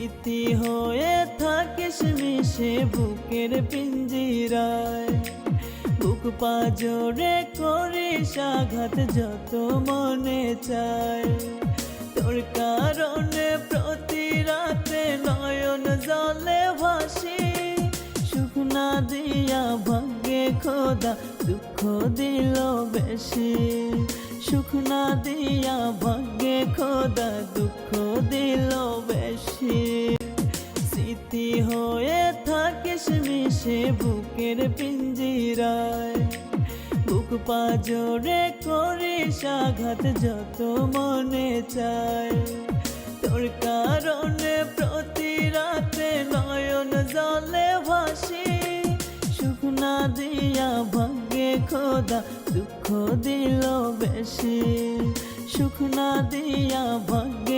স্মৃতি হয়ে থাকিস মিশে বুকের পিঞ্জিরায়। বুক পাজরে করিস আঘাত যত মনে চায়। তোর কারণে প্রতি রাতে নয়ন জলে ভাসি। সুখ না দিয়া ভাগ্যে খোদা দুঃখ দিল বেশি। সুখ না দিয়া ভাগ্যে খোদা দুঃখ স্মৃতি হয়ে থাকিস মিশে বুকের পিঞ্জিরায়। বুক পাজরে করিস আঘাত যত মনে চায়। তোর কারণে প্রতি রাতে নয়ন জলে ভাসি। সুখ না দিয়া ভাগ্যে খোদা দুঃখ দিল বেশি। সুখ না দিয়া ভাগ্যে